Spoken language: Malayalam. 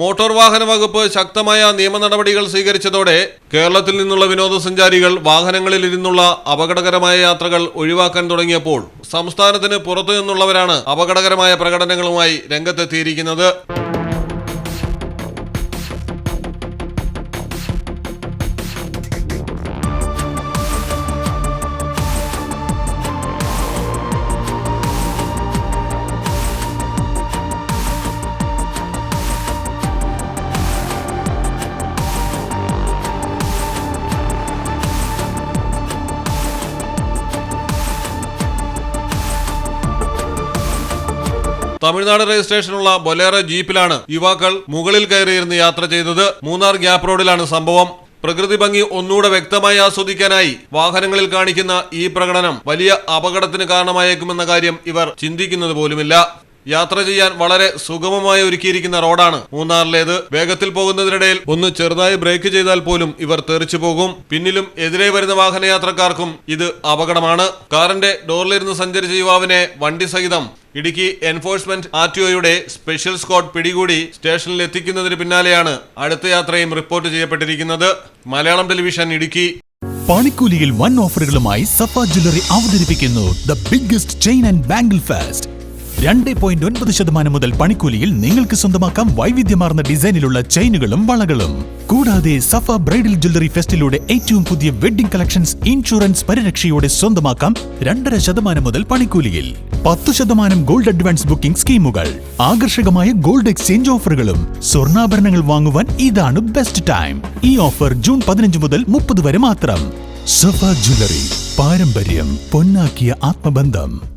മോട്ടോർ വാഹന വകുപ്പ് ശക്തമായ നിയമ നടപടികൾ സ്വീകരിച്ചതോടെ കേരളത്തിൽ നിന്നുള്ള വിനോദസഞ്ചാരികൾ വാഹനങ്ങളിൽ ഇരുന്നുള്ള അപകടകരമായ യാത്രകൾ ഒഴിവാക്കാൻ തുടങ്ങിയപ്പോൾ സംസ്ഥാനത്തിന് പുറത്തു നിന്നുള്ളവരാണ് അപകടകരമായ പ്രകടനങ്ങളുമായി രംഗത്തെത്തിയിരിക്കുന്നത്. തമിഴ്നാട് രജിസ്ട്രേഷനുള്ള ബൊലേറോ ജീപ്പിലാണ് യുവാക്കൾ മുകളിൽ കയറിയിരുന്ന് യാത്ര ചെയ്തത്. മൂന്നാർ ഗ്യാപ് റോഡിലാണ് സംഭവം. പ്രകൃതി ഭംഗി ഒന്നുകൂടെ വ്യക്തമായി ആസ്വദിക്കാനായി വാഹനങ്ങളിൽ കാണിക്കുന്ന ഈ പ്രകടനം വലിയ അപകടത്തിന് കാരണമായേക്കുമെന്ന കാര്യം ഇവർ ചിന്തിക്കുന്നത് പോലുമില്ല. യാത്ര ചെയ്യാൻ വളരെ സുഗമമായി ഒരുക്കിയിരിക്കുന്ന റോഡാണ്. മൂന്നാറിലേത് വേഗത്തിൽ പോകുന്നതിനിടയിൽ ഒന്ന് ചെറുതായി ബ്രേക്ക് ചെയ്താൽ പോലും ഇവർ തെറിച്ചു പോകും. പിന്നിലും എതിരെ വരുന്ന വാഹനയാത്രക്കാർക്കും ഇത് അപകടമാണ്. കാറിന്റെ ഡോറിലിരുന്ന് സഞ്ചരിച്ച യുവാവിനെ വണ്ടി സഹിതം ഇടുക്കി എൻഫോഴ്സ്മെന്റ് ആർ ടി ഒയുടെ സ്പെഷ്യൽ സ്ക്വാഡ് പിടികൂടി സ്റ്റേഷനിൽ എത്തിക്കുന്നതിന് പിന്നാലെയാണ് അടുത്ത യാത്രയും റിപ്പോർട്ട് ചെയ്യപ്പെട്ടിരിക്കുന്നത്. മലയാളം ടെലിവിഷൻ ഇടുക്കി. പണിക്കൂലിയിൽ വൺ ഓഫറുകളുമായി സഫ ജ്വല്ലറി അവതരിപ്പിക്കുന്നു the biggest chain and bangle fest. രണ്ട് പോയിന്റ് ഒൻപത് ശതമാനം മുതൽ പണിക്കൂലിയിൽ നിങ്ങൾക്ക് സ്വന്തമാക്കാം വൈവിധ്യമാർന്ന ഡിസൈനിലുള്ള ചെയിനുകളും വളകളും. കൂടാതെ സഫ ബ്രൈഡൽ ജ്വല്ലറി ഫെസ്റ്റിലൂടെ ഏറ്റവും പുതിയ വെഡിംഗ് കളക്ഷൻസ് ഇൻഷുറൻസ് പരിരക്ഷയോടെ സ്വന്തമാക്കാം രണ്ടര ശതമാനം മുതൽ പണിക്കൂലിയിൽ. പത്തു ശതമാനം ഗോൾഡ് അഡ്വാൻസ് ബുക്കിംഗ് സ്കീമുകൾ. ആകർഷകമായ ഗോൾഡ് എക്സ്ചേഞ്ച് ഓഫറുകളും. സ്വർണാഭരണങ്ങൾ വാങ്ങുവാൻ ഇതാണ് ബെസ്റ്റ് ടൈം. ഈ ഓഫർ ജൂൺ പതിനഞ്ച് മുതൽ മുപ്പത് വരെ മാത്രം. സഫ ജ്വല്ലറി പാരമ്പര്യം പൊന്നാക്കിയ ആത്മബന്ധം.